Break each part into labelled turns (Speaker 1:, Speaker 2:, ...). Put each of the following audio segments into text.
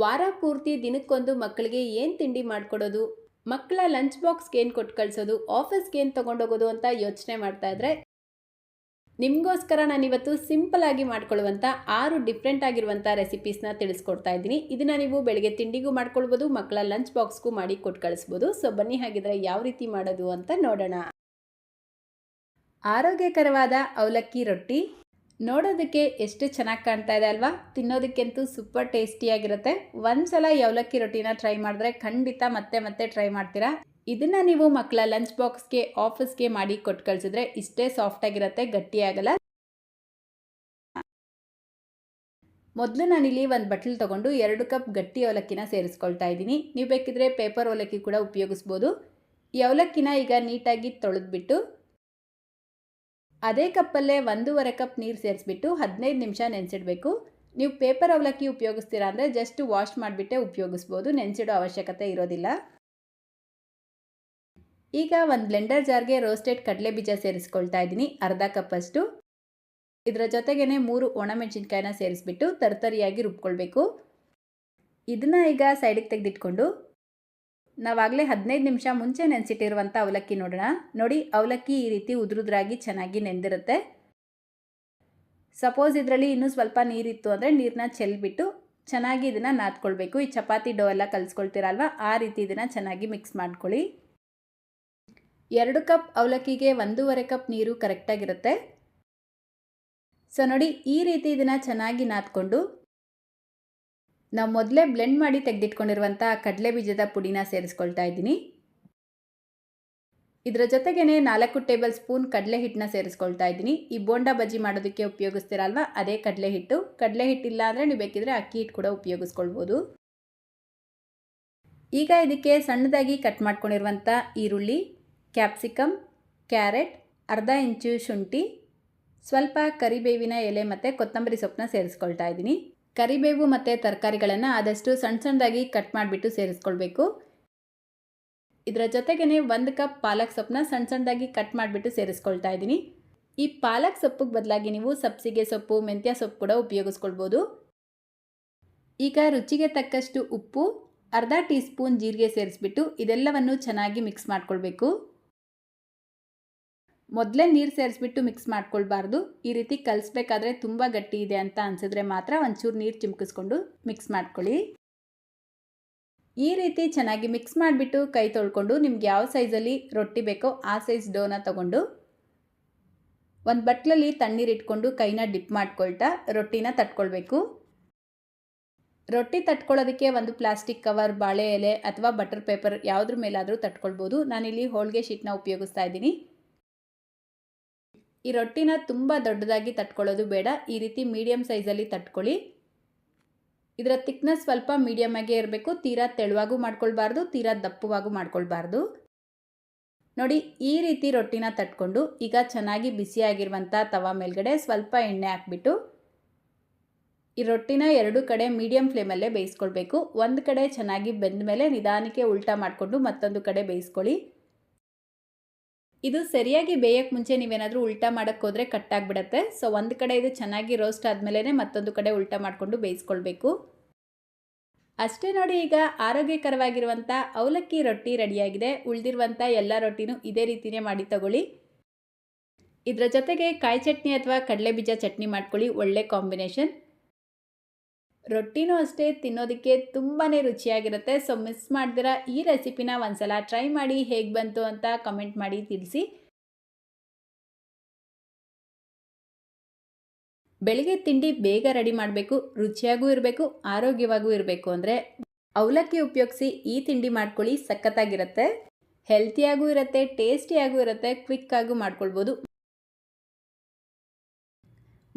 Speaker 1: ವಾರ ಪೂರ್ತಿ ದಿನಕ್ಕೊಂದು ಮಕ್ಕಳಿಗೆ ಏನು ತಿಂಡಿ ಮಾಡಿಕೊಡೋದು? ಮಕ್ಕಳ ಲಂಚ್ ಬಾಕ್ಸ್ಗೆ ಏನು ಕೊಟ್ಟು ಕಳಿಸೋದು? ಆಫೀಸ್ಗೆ ಏನು ತೊಗೊಂಡೋಗೋದು ಅಂತ ಯೋಚನೆ ಮಾಡ್ತಾ ಇದ್ರೆ? ನಿಮಗೋಸ್ಕರ ನಾನಿವತ್ತು ಸಿಂಪಲ್ ಆಗಿ ಮಾಡ್ಕೊಳ್ಳುವಂಥ ಆರು ಡಿಫ್ರೆಂಟ್ ಆಗಿರುವಂಥ ರೆಸಿಪೀಸ್ನ ತಿಳಿಸ್ಕೊಡ್ತಾ ಇದ್ದೀನಿ. ಇದನ್ನು ನೀವು ಬೆಳಗ್ಗೆ ತಿಂಡಿಗೂ ಮಾಡ್ಕೊಳ್ಬೋದು, ಮಕ್ಕಳ ಲಂಚ್ ಬಾಕ್ಸ್ಗೂ ಮಾಡಿ ಕೊಟ್ಟು ಕಳಿಸ್ಬೋದು. ಸೊ ಬನ್ನಿ ಹಾಗಿದ್ರೆ ಯಾವ ರೀತಿ ಮಾಡೋದು ಅಂತ ನೋಡೋಣ. ಆರೋಗ್ಯಕರವಾದ ಅವಲಕ್ಕಿ ರೊಟ್ಟಿ ನೋಡೋದಕ್ಕೆ ಎಷ್ಟು ಚೆನ್ನಾಗಿ ಕಾಣ್ತಾ ಇದೆ ಅಲ್ವಾ? ತಿನ್ನೋದಕ್ಕೆಂತೂ ಸೂಪರ್ ಟೇಸ್ಟಿಯಾಗಿರುತ್ತೆ ಒಂದ್ಸಲ ಯವಲಕ್ಕಿ ರೊಟ್ಟಿನ ಟ್ರೈ ಮಾಡಿದ್ರೆ ಖಂಡಿತ ಮತ್ತೆ ಮತ್ತೆ ಟ್ರೈ ಮಾಡ್ತೀರಾ? ಇದನ್ನ ನೀವು ಮಕ್ಕಳ ಲಂಚ್ ಬಾಕ್ಸ್ಗೆ ಆಫೀಸ್ಗೆ ಮಾಡಿ ಕೊಟ್ಟು ಕಳಿಸಿದ್ರೆ ಇಷ್ಟೇ ಸಾಫ್ಟ್ ಆಗಿರುತ್ತೆ ಗಟ್ಟಿಯಾಗಲ್ಲ ಮೊದಲು ನಾನಿಲ್ಲಿ ಒಂದು ಬಟ್ಲು ತೊಗೊಂಡು ಎರಡು ಕಪ್ ಗಟ್ಟಿ ಅವಲಕ್ಕಿನ ಸೇರಿಸ್ಕೊಳ್ತಾ ಇದ್ದೀನಿ. ನೀವು ಬೇಕಿದ್ರೆ ಪೇಪರ್ ಅವಲಕ್ಕಿ ಕೂಡ ಉಪಯೋಗಿಸ್ಬೋದು. ಈ ಅವಲಕ್ಕಿನ ಈಗ ನೀಟಾಗಿ ತೊಳೆದ್ಬಿಟ್ಟು ಅದೇ ಕಪ್ಪಲ್ಲೇ ಒಂದೂವರೆ ಕಪ್ ನೀರು ಸೇರಿಸ್ಬಿಟ್ಟು ಹದಿನೈದು ನಿಮಿಷ ನೆನೆಸಿಡಬೇಕು. ನೀವು ಪೇಪರ್ ಅವಲಕ್ಕಿ ಉಪಯೋಗಿಸ್ತೀರಾ ಅಂದರೆ ಜಸ್ಟ್ ವಾಶ್ ಮಾಡಿಬಿಟ್ಟೆ ಉಪಯೋಗಿಸ್ಬೋದು, ನೆನೆಸಿಡೋ ಅವಶ್ಯಕತೆ ಇರೋದಿಲ್ಲ. ಈಗ ಒಂದು ಬ್ಲೆಂಡರ್ ಜಾರ್ಗೆ ರೋಸ್ಟೆಡ್ ಕಡಲೆ ಬೀಜ ಸೇರಿಸ್ಕೊಳ್ತಾ ಇದ್ದೀನಿ, ಅರ್ಧ ಕಪ್ಪಷ್ಟು ಇದರ ಜೊತೆಗೇ ಮೂರು ಒಣಮೆಣಸಿನ್ಕಾಯಿನ ಸೇರಿಸ್ಬಿಟ್ಟು ತರ್ತರಿಯಾಗಿ ರುಬ್ಕೊಳ್ಬೇಕು. ಇದನ್ನ ಈಗ ಸೈಡಿಗೆ ತೆಗೆದಿಟ್ಕೊಂಡು ನಾವಾಗಲೇ ಹದಿನೈದು ನಿಮಿಷ ಮುಂಚೆ ನೆನೆಸಿಟ್ಟಿರುವಂಥ ಅವಲಕ್ಕಿ ನೋಡೋಣ. ನೋಡಿ, ಅವಲಕ್ಕಿ ಈ ರೀತಿ ಉದುರುದ್ರಾಗಿ ಚೆನ್ನಾಗಿ ನೆಂದಿರುತ್ತೆ. ಸಪೋಸ್ ಇದರಲ್ಲಿ ಇನ್ನೂ ಸ್ವಲ್ಪ ನೀರಿತ್ತು ಅಂದರೆ ನೀರನ್ನ ಚೆಲ್ಬಿಟ್ಟು ಚೆನ್ನಾಗಿ ಇದನ್ನು ನಾದ್ಕೊಳ್ಬೇಕು. ಈ ಚಪಾತಿ ಡೋ ಎಲ್ಲ ಕಲಿಸ್ಕೊಳ್ತೀರಲ್ವ? ಆ ರೀತಿ ಇದನ್ನು ಚೆನ್ನಾಗಿ ಮಿಕ್ಸ್ ಮಾಡ್ಕೊಳ್ಳಿ. ಎರಡು ಕಪ್ ಅವಲಕ್ಕಿಗೆ ಒಂದೂವರೆ ಕಪ್ ನೀರು ಕರೆಕ್ಟಾಗಿರುತ್ತೆ ಸೊ ನೋಡಿ, ಈ ರೀತಿ ಇದನ್ನು ಚೆನ್ನಾಗಿ ನಾದ್ಕೊಂಡು ನಾವು ಮೊದಲೇ ಬ್ಲೆಂಡ್ ಮಾಡಿ ತೆಗೆದಿಟ್ಕೊಂಡಿರುವಂಥ ಕಡಲೆ ಬೀಜದ ಪುಡಿನ ಸೇರಿಸ್ಕೊಳ್ತಾ ಇದ್ದೀನಿ. ಇದರ ಜೊತೆಗೇ ನಾಲ್ಕು ಟೇಬಲ್ ಸ್ಪೂನ್ ಕಡಲೆ ಹಿಟ್ಟನ್ನ ಸೇರಿಸ್ಕೊಳ್ತಾ ಇದ್ದೀನಿ. ಈ ಬೋಂಡಾ ಬಜ್ಜಿ ಮಾಡೋದಕ್ಕೆ ಉಪಯೋಗಿಸ್ತೀರಲ್ವ ಅದೇ ಕಡಲೆ ಹಿಟ್ಟು. ಕಡಲೆ ಹಿಟ್ಟಿಲ್ಲ ಅಂದರೆ ನೀವು ಬೇಕಿದ್ರೆ ಅಕ್ಕಿ ಹಿಟ್ಟು ಕೂಡ ಉಪಯೋಗಿಸ್ಕೊಳ್ಬೋದು. ಈಗ ಇದಕ್ಕೆ ಸಣ್ಣದಾಗಿ ಕಟ್ ಮಾಡ್ಕೊಂಡಿರುವಂಥ ಈರುಳ್ಳಿ ಕ್ಯಾಪ್ಸಿಕಮ್ ಕ್ಯಾರೆಟ್ ಅರ್ಧ ಇಂಚು ಶುಂಠಿ, ಸ್ವಲ್ಪ ಕರಿಬೇವಿನ ಎಲೆ ಮತ್ತು ಕೊತ್ತಂಬರಿ ಸೊಪ್ಪನ್ನ ಸೇರಿಸ್ಕೊಳ್ತಾ ಇದ್ದೀನಿ. ಕರಿಬೇವು ಮತ್ತು ತರಕಾರಿಗಳನ್ನು ಆದಷ್ಟು ಸಣ್ಣ ಸಣ್ಣದಾಗಿ ಕಟ್ ಮಾಡಿಬಿಟ್ಟು ಸೇರಿಸ್ಕೊಳ್ಬೇಕು. ಇದರ ಜೊತೆಗೇ ಒಂದು ಕಪ್ ಪಾಲಕ್ ಸೊಪ್ಪನ್ನ ಸಣ್ಣ ಸಣ್ಣದಾಗಿ ಕಟ್ ಮಾಡಿಬಿಟ್ಟು ಸೇರಿಸ್ಕೊಳ್ತಾ ಇದ್ದೀನಿ. ಈ ಪಾಲಕ್ ಸೊಪ್ಪಿಗೆ ಬದಲಾಗಿ ನೀವು ಸಬ್ಸಿಗೆ ಸೊಪ್ಪು, ಮೆಂತ್ಯ ಸೊಪ್ಪು ಕೂಡ ಉಪಯೋಗಿಸ್ಕೊಳ್ಬೋದು. ಈಗ ರುಚಿಗೆ ತಕ್ಕಷ್ಟು ಉಪ್ಪು, ಅರ್ಧ ಟೀ ಸ್ಪೂನ್ ಜೀರಿಗೆ ಸೇರಿಸ್ಬಿಟ್ಟು ಇದೆಲ್ಲವನ್ನು ಚೆನ್ನಾಗಿ ಮಿಕ್ಸ್ ಮಾಡ್ಕೊಳ್ಬೇಕು. ಮೊದಲೇ ನೀರು ಸೇರಿಸ್ಬಿಟ್ಟು ಮಿಕ್ಸ್ ಮಾಡ್ಕೊಳ್ಬಾರ್ದು. ಈ ರೀತಿ ಕಲಿಸ್ಬೇಕಾದ್ರೆ ತುಂಬ ಗಟ್ಟಿ ಇದೆ ಅಂತ ಅನಿಸಿದ್ರೆ ಮಾತ್ರ ಒಂಚೂರು ನೀರು ಚಿಮ್ಕಿಸ್ಕೊಂಡು ಮಿಕ್ಸ್ ಮಾಡ್ಕೊಳ್ಳಿ. ಈ ರೀತಿ ಚೆನ್ನಾಗಿ ಮಿಕ್ಸ್ ಮಾಡಿಬಿಟ್ಟು ಕೈ ತೊಳ್ಕೊಂಡು ನಿಮ್ಗೆ ಯಾವ ಸೈಜಲ್ಲಿ ರೊಟ್ಟಿ ಬೇಕೋ ಆ ಸೈಜ್ ಡೋನ ತಗೊಂಡು ಒಂದು ಬಟ್ಲಲ್ಲಿ ತಣ್ಣೀರು ಇಟ್ಕೊಂಡು ಕೈನ ಡಿಪ್ ಮಾಡ್ಕೊಳ್ತಾ ರೊಟ್ಟಿನ ತಟ್ಕೊಳ್ಬೇಕು. ರೊಟ್ಟಿ ತಟ್ಕೊಳ್ಳೋದಕ್ಕೆ ಒಂದು ಪ್ಲಾಸ್ಟಿಕ್ ಕವರ್ ಬಾಳೆ ಎಲೆ ಅಥವಾ ಬಟರ್ ಪೇಪರ್ ಯಾವುದ್ರ ಮೇಲಾದರೂ ತಟ್ಕೊಳ್ಬೋದು. ನಾನಿಲ್ಲಿ ಹೋಳಿಗೆ ಶೀಟ್ನ ಉಪಯೋಗಿಸ್ತಾ ಇದ್ದೀನಿ. ಈ ರೊಟ್ಟಿನ ತುಂಬ ದೊಡ್ಡದಾಗಿ ತಟ್ಕೊಳ್ಳೋದು ಬೇಡ. ಈ ರೀತಿ ಮೀಡಿಯಮ್ ಸೈಜಲ್ಲಿ ತಟ್ಕೊಳ್ಳಿ. ಇದರ ತಿಕ್ನೆಸ್ ಸ್ವಲ್ಪ ಮೀಡಿಯಮ್ ಆಗೇ ಇರಬೇಕು. ತೀರಾ ತೆಳುವಾಗೂ ಮಾಡ್ಕೊಳ್ಬಾರ್ದು, ತೀರಾ ದಪ್ಪವಾಗೂ ಮಾಡ್ಕೊಳ್ಬಾರ್ದು. ನೋಡಿ, ಈ ರೀತಿ ರೊಟ್ಟಿನ ತಟ್ಕೊಂಡು ಈಗ ಚೆನ್ನಾಗಿ ಬಿಸಿಯಾಗಿರುವಂಥ ತವ ಮೇಲ್ಗಡೆ ಸ್ವಲ್ಪ ಎಣ್ಣೆ ಹಾಕ್ಬಿಟ್ಟು ಈ ರೊಟ್ಟಿನ ಎರಡು ಕಡೆ ಮೀಡಿಯಂ ಫ್ಲೇಮಲ್ಲೇ ಬೇಯಿಸ್ಕೊಳ್ಬೇಕು. ಒಂದು ಕಡೆ ಚೆನ್ನಾಗಿ ಬೆಂದ ಮೇಲೆ ನಿಧಾನಕ್ಕೆ ಉಲ್ಟಾ ಮಾಡಿಕೊಂಡು ಮತ್ತೊಂದು ಕಡೆ ಬೇಯಿಸ್ಕೊಳ್ಳಿ. ಇದು ಸರಿಯಾಗಿ ಬೇಯಕ್ಕೆ ಮುಂಚೆ ನೀವೇನಾದರೂ ಉಲ್ಟಾ ಮಾಡೋಕ್ಕೆ ಹೋದರೆ ಕಟ್ಟಾಗ್ಬಿಡತ್ತೆ. ಸೊ ಒಂದು ಕಡೆ ಇದು ಚೆನ್ನಾಗಿ ರೋಸ್ಟ್ ಆದಮೇಲೆ ಮತ್ತೊಂದು ಕಡೆ ಉಲ್ಟಾ ಮಾಡಿಕೊಂಡು ಬೇಯಿಸ್ಕೊಳ್ಬೇಕು. ಅಷ್ಟೇ ನೋಡಿ ಈಗ ಆರೋಗ್ಯಕರವಾಗಿರುವಂಥ ಅವಲಕ್ಕಿ ರೊಟ್ಟಿ ರೆಡಿಯಾಗಿದೆ. ಉಳಿದಿರುವಂಥ ಎಲ್ಲ ರೊಟ್ಟಿನೂ ಇದೇ ರೀತಿಯೇ ಮಾಡಿ ತಗೊಳ್ಳಿ. ಇದರ ಜೊತೆಗೆ ಕಾಯಿ ಚಟ್ನಿ ಅಥವಾ ಕಡಲೆ ಬೀಜ ಚಟ್ನಿ ಮಾಡ್ಕೊಳ್ಳಿ. ಒಳ್ಳೆ ಕಾಂಬಿನೇಷನ್. ರೊಟ್ಟಿನೂ ಅಷ್ಟೇ ತಿನ್ನೋದಕ್ಕೆ ತುಂಬಾ ರುಚಿಯಾಗಿರುತ್ತೆ. ಸೊ ಮಿಸ್ ಮಾಡ್ದಿರ ಈ ರೆಸಿಪಿನ ಒಂದ್ಸಲ ಟ್ರೈ ಮಾಡಿ ಹೇಗೆ ಬಂತು ಅಂತ ಕಮೆಂಟ್ ಮಾಡಿ ತಿಳಿಸಿ. ಬೆಳಿಗ್ಗೆ ತಿಂಡಿ ಬೇಗ ರೆಡಿ ಮಾಡಬೇಕು, ರುಚಿಯಾಗೂ ಇರಬೇಕು, ಆರೋಗ್ಯವಾಗೂ ಇರಬೇಕು ಅಂದರೆ ಅವಲಕ್ಕಿ ಉಪಯೋಗಿಸಿ ಈ ತಿಂಡಿ ಮಾಡ್ಕೊಳ್ಳಿ ಸಖತ್ತಾಗಿರುತ್ತೆ. ಹೆಲ್ತಿಯಾಗೂ ಇರುತ್ತೆ ಟೇಸ್ಟಿಯಾಗೂ ಇರುತ್ತೆ ಕ್ವಿಕ್ಕಾಗೂ ಮಾಡ್ಕೊಳ್ಬೋದು.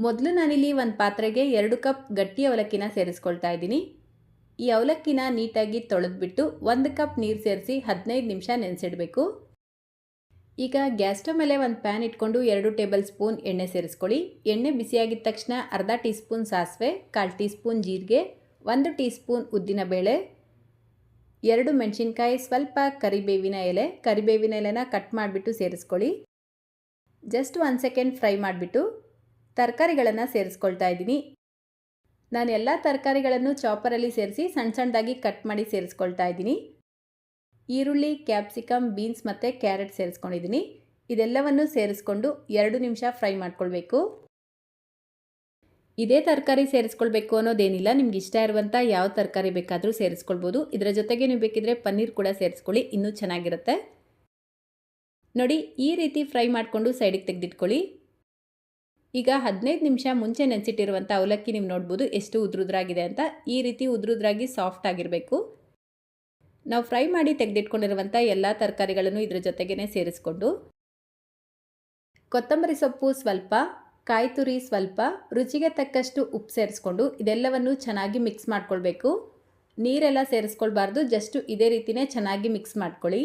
Speaker 1: ಮೊದಲು ನಾನಿಲ್ಲಿ ಒಂದು ಪಾತ್ರೆಗೆ ಎರಡು ಕಪ್ ಗಟ್ಟಿ ಅವಲಕ್ಕಿನ ಸೇರಿಸ್ಕೊಳ್ತಾ ಇದ್ದೀನಿ. ಈ ಅವಲಕ್ಕಿನ ನೀಟಾಗಿ ತೊಳೆದ್ಬಿಟ್ಟು ಒಂದು ಕಪ್ ನೀರು ಸೇರಿಸಿ ಹದಿನೈದು ನಿಮಿಷ ನೆನೆಸಿಡಬೇಕು. ಈಗ ಗ್ಯಾಸ್ ಸ್ಟವ್ ಮೇಲೆ ಒಂದು ಪ್ಯಾನ್ ಇಟ್ಕೊಂಡು ಎರಡು ಟೇಬಲ್ ಸ್ಪೂನ್ ಎಣ್ಣೆ ಸೇರಿಸ್ಕೊಳ್ಳಿ. ಎಣ್ಣೆ ಬಿಸಿಯಾಗಿದ್ದ ತಕ್ಷಣ ಅರ್ಧ ಟೀ ಸ್ಪೂನ್ ಸಾಸಿವೆ, ಕಾಲು ಟೀ ಸ್ಪೂನ್ ಜೀರಿಗೆ, ಒಂದು ಟೀ ಸ್ಪೂನ್ ಉದ್ದಿನಬೇಳೆ ಎರಡು ಮೆಣಸಿನ್ಕಾಯಿ, ಸ್ವಲ್ಪ ಕರಿಬೇವಿನ ಎಲೆ, ಕರಿಬೇವಿನ ಎಲೆನ ಕಟ್ ಮಾಡಿಬಿಟ್ಟು ಸೇರಿಸ್ಕೊಳ್ಳಿ. ಜಸ್ಟ್ ಒನ್ ಸೆಕೆಂಡ್ ಫ್ರೈ ಮಾಡಿಬಿಟ್ಟು ತರಕಾರಿಗಳನ್ನು ಸೇರಿಸ್ಕೊಳ್ತಾ ಇದ್ದೀನಿ. ನಾನು ಎಲ್ಲ ತರಕಾರಿಗಳನ್ನು ಚಾಪರಲ್ಲಿ ಸೇರಿಸಿ ಸಣ್ಣ ಸಣ್ಣದಾಗಿ ಕಟ್ ಮಾಡಿ ಸೇರಿಸ್ಕೊಳ್ತಾ ಇದ್ದೀನಿ. ಈರುಳ್ಳಿ ಕ್ಯಾಪ್ಸಿಕಮ್ ಬೀನ್ಸ್ ಮತ್ತು ಕ್ಯಾರೆಟ್ ಸೇರಿಸ್ಕೊಂಡಿದ್ದೀನಿ. ಇದೆಲ್ಲವನ್ನು ಸೇರಿಸ್ಕೊಂಡು ಎರಡು ನಿಮಿಷ ಫ್ರೈ ಮಾಡ್ಕೊಳ್ಬೇಕು. ಇದೇ ತರಕಾರಿ ಸೇರಿಸ್ಕೊಳ್ಬೇಕು ಅನ್ನೋದೇನಿಲ್ಲ. ನಿಮ್ಗೆ ಇಷ್ಟ ಇರುವಂಥ ಯಾವ ತರಕಾರಿ ಬೇಕಾದರೂ ಸೇರಿಸ್ಕೊಳ್ಬೋದು. ಇದರ ಜೊತೆಗೆ ನೀವು ಬೇಕಿದ್ರೆ ಪನ್ನೀರ್ ಕೂಡ ಸೇರಿಸ್ಕೊಳ್ಳಿ. ಇನ್ನೂ ಚೆನ್ನಾಗಿರುತ್ತೆ. ನೋಡಿ, ಈ ರೀತಿ ಫ್ರೈ ಮಾಡಿಕೊಂಡು ಸೈಡಿಗೆ ತೆಗೆದಿಟ್ಕೊಳ್ಳಿ. ಈಗ ಹದಿನೈದು ನಿಮಿಷ ಮುಂಚೆ ನೆನೆಸಿಟ್ಟಿರುವಂಥ ಅವಲಕ್ಕಿ ನೀವು ನೋಡ್ಬೋದು ಎಷ್ಟು ಉದ್ರುದ್ರಾಗಿದೆ ಅಂತ. ಈ ರೀತಿ ಉದ್ರುದ್ರಾಗಿ ಸಾಫ್ಟ್ ಆಗಿರಬೇಕು. ನಾವು ಫ್ರೈ ಮಾಡಿ ತೆಗೆದಿಟ್ಕೊಂಡಿರುವಂಥ ಎಲ್ಲ ತರಕಾರಿಗಳನ್ನು ಇದ್ರ ಜೊತೆಗೇ ಸೇರಿಸ್ಕೊಂಡು. ಕೊತ್ತಂಬರಿ ಸೊಪ್ಪು ಸ್ವಲ್ಪ, ಕಾಯಿ ತುರಿ ಸ್ವಲ್ಪ, ರುಚಿಗೆ ತಕ್ಕಷ್ಟು ಉಪ್ಪು ಸೇರಿಸ್ಕೊಂಡು ಇದೆಲ್ಲವನ್ನು ಚೆನ್ನಾಗಿ ಮಿಕ್ಸ್ ಮಾಡ್ಕೊಳ್ಬೇಕು. ನೀರೆಲ್ಲ ಸೇರಿಸ್ಕೊಳ್ಬಾರ್ದು ಜಸ್ಟು ಇದೇ ರೀತಿಯೇ ಚೆನ್ನಾಗಿ ಮಿಕ್ಸ್ ಮಾಡ್ಕೊಳ್ಳಿ.